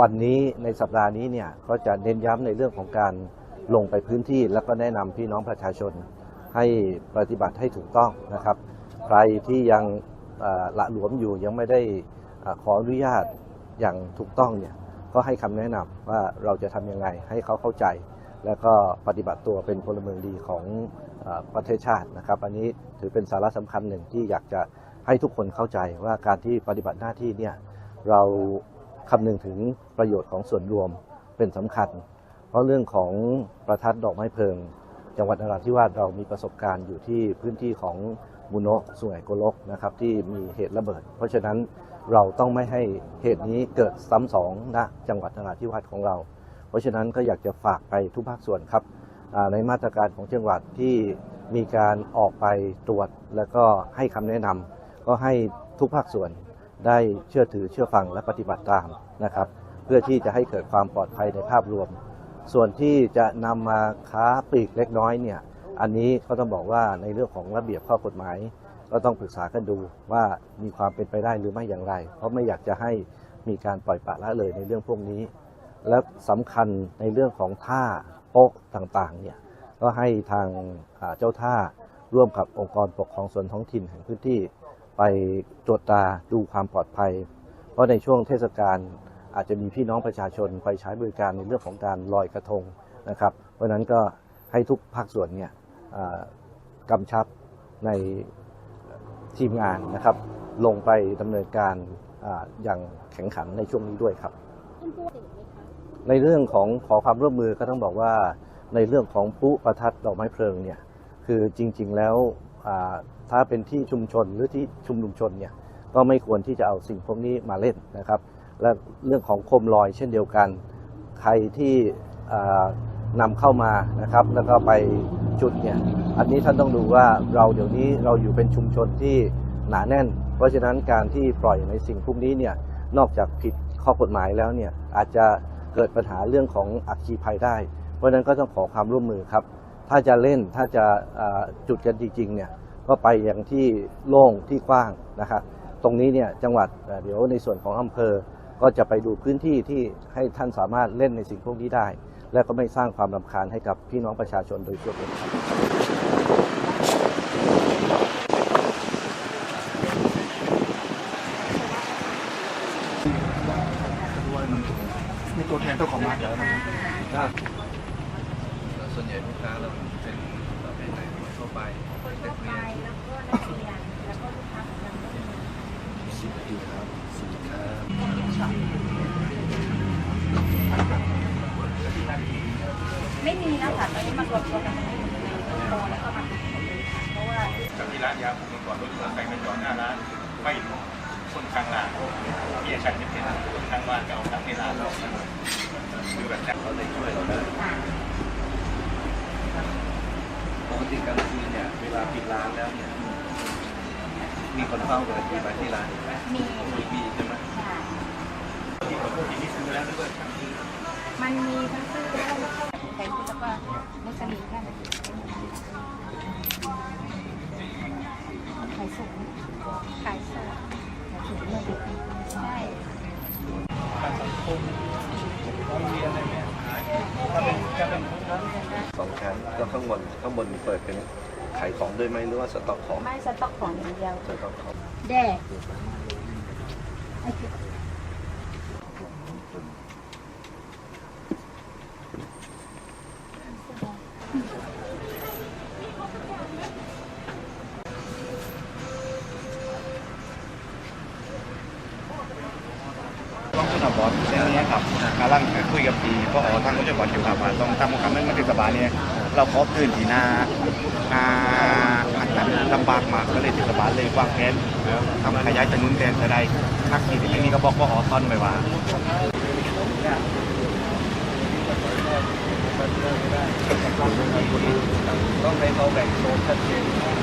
วันนี้ในสัปดาห์นี้เนี่ยก็จะเน้นย้ำในเรื่องของการลงไปพื้นที่แล้วก็แนะนำพี่น้องประชาชนให้ปฏิบัติให้ถูกต้องนะครับ ใครที่ยังละหลวมอยู่ยังไม่ได้ขออนุญาตอย่างถูกต้องเนี่ยก็ให้คำแนะนำว่าเราจะทำยังไงให้เขาเข้าใจ แล้วก็ปฏิบัติตัวเป็นพลเมืองดีของประเทศชาตินะครับ อันนี้ถือเป็นสาระสำคัญหนึ่งที่อยากจะให้ทุกคนเข้าใจว่าการที่ปฏิบัติหน้าที่เนี่ยเรา คำนึงถึงประโยชน์ของส่วนรวมเป็นสำคัญ เพราะเรื่องของประทัดดอกไม้เพลิง จังหวัดนราธิวาสเรามีประสบการณ์อยู่ที่พื้นที่ของมุโนะสุไหงโกลกนะครับที่มีเหตุระเบิด เพราะฉะนั้นเราต้องไม่ให้เหตุนี้เกิดซ้ำสองณจังหวัดนราธิวาสของเรา เพราะฉะนั้นก็อยากจะฝากไปทุกภาคส่วนครับในมาตรการของจังหวัดที่มีการออกไปตรวจ แล้วก็ให้คำแนะนำก็ให้ทุกภาคส่วน ได้เชื่อถือเชื่อฟังและปฏิบัติตามนะครับ เพื่อที่จะให้เกิดความปลอดภัยในภาพรวม ส่วนที่จะนำมาค้าปลีกเล็กน้อยเนี่ยอันนี้ก็ต้องบอกว่าในเรื่องของระเบียบข้อกฎหมาย ก็ต้องปรึกษากันดูว่ามีความเป็นไปได้หรือไม่อย่างไร เพราะไม่อยากจะให้มีการปล่อยปละละเลยในเรื่องพวกนี้ และสำคัญในเรื่องของท่าโป๊ะต่างๆเนี่ยก็ให้ทางเจ้าท่าร่วมกับองค์กรปกครองส่วนท้องถิ่นแห่งพื้นที่ ไปตรวจตาดูความปลอดภัย เพราะในช่วงเทศกาลอาจจะมีพี่น้องประชาชนไปใช้บริการในเรื่องของการลอยกระทงนะครับ เพราะนั้นก็ให้ทุกภาคส่วนเนี่ยกำชับในทีมงานนะครับ ลงไปดำเนินการออย่างแข็งขันในช่วงนี้ด้วยครับ ในเรื่องของขอความร่วมมือก็ต้องบอกว่าในเรื่องของปุ๊ประทัดดอกไม้เพลิงเนี่ยคือจริง ๆ แล้ว ถ้าเป็นที่ชุมชนหรือที่ชุมนุมชนเนี่ยก็ไม่ควรที่จะเอาสิ่งพวกนี้มาเล่นนะครับ และเรื่องของโคมลอยเช่นเดียวกัน ใครที่อ่านำเข้ามานะครับ แล้วก็ไปจุดเนี่ยอันนี้ท่านต้องดูว่าเราเดี๋ยวนี้เราอยู่เป็นชุมชนที่หนาแน่น เพราะฉะนั้นการที่ปล่อยในสิ่งพวกนี้เนี่ยนอกจากผิดข้อกฎหมายแล้วเนี่ยอาจจะเกิดปัญหาเรื่องของอัคคีภัยได้ เพราะฉะนั้นก็ต้องขอความร่วมมือครับ ถ้าจะเล่นถ้าจะจุดกันจริงๆเนี่ยก็ไปอย่างที่โล่งที่กว้างนะครับตรงนี้เนี่ยจังหวัดเดี๋ยวในส่วนของอำเภอก็จะไปดูพื้นที่ที่ให้ท่านสามารถเล่นในสิ่งพวกนี้ได้ และก็ไม่สร้างความรำคาญให้กับพี่น้องประชาชนโดยทั่วไปมีตัวแทนเจ้าของร้านเยวนะครับส่วนให ญ่ลูกค้าเราเป็นประเภทไหนคนทั่วไปเด็นักเรียนแล้วก็ลูกค้าของเราสิบปีครับสิบครับไม่มีแล้วค่ะตอนนี้มารวมตัวกันเป็นโตแล้วก็มาเพราะว่าที่ร้านยาผมมื่อก่อนรถมอเตอร์ไซค์มาจอดหน้าร้านไม่คนข้างร้านเบียร์ชันจะเป็นคนข้างบ้านก็เอาทั้งในร้านเราคือแบบนั้นเขาได้ช่วยเราได้ปกติกลางคืนเนี่ยเวลาปิดร้านแล้วเนี่ย มีคนเฝ้าเลยมีไปที่ร้านมีมีมีใช่ไหมค่ะที่ผมพูดที่นี่ซื้อแล้วด้วยมันมีทั้งซื้อแล้วก็แทนที่แล้วก็มุสลิมแค่นั้นขายสูงขายสดขายสูงเลยใช่การสองชั้นแล้วข้างบนข้างบนเปิดเป็น ขายของด้วยไหมหรือว่าสต็อกของไม่สต็อกของอย่างเดียวสต็อกของแดกต้องขึ้นมาบอสเรื่องนี้ครับกำลังคุยกับทีก็อ๋อทางก็จะบอกอยู่ครับว่าต้องทำการไม่มาถึงสบายเนี่ยเราขอคืนทีหน้าหน้าอัดนั้นลำบากมากก็ เลยถึงสบายเลยวางแผนทำขยายจำนวนแดนจะได้ทักทีที่นี้ก็บอกว่าอ๋อตอนไปว่าต้องให้เขาแบ่งโซนชัดเจน